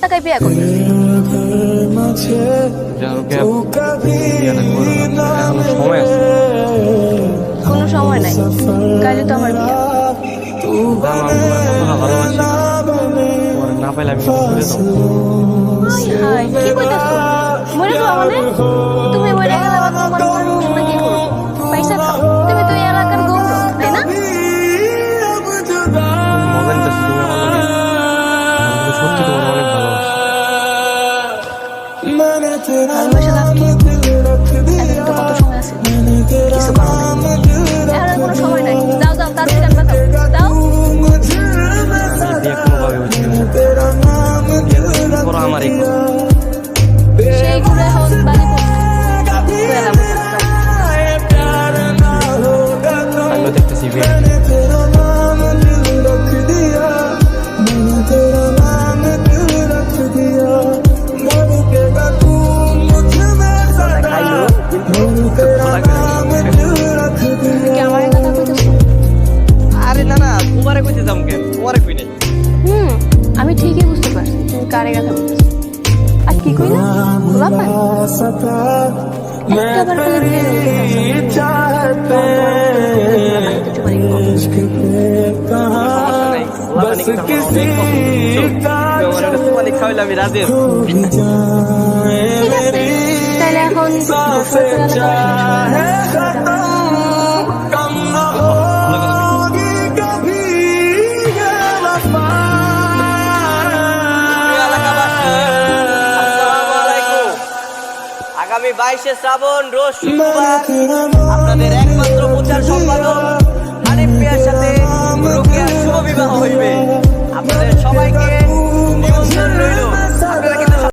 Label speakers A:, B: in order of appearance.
A: টাকায় বিয়া করতেছে কোনো সময় নাই। কালি তো আমার বিয়ে।
B: না পাইলে আমি মরে যাব
A: মরে যাব আমাদের? Can I wish I love you? কারে
B: কথা আর
A: কি किसी का তাহলে এখন
C: আগামী বাইশে শ্রাবণ রোজ শুক্রবার। আপনাদের একমাত্র প্রচার সম্পাদক আরিফ মিয়ার সাথে রুকিয়ার শুভ বিবাহ হইবে। আপনাদের সবাইকে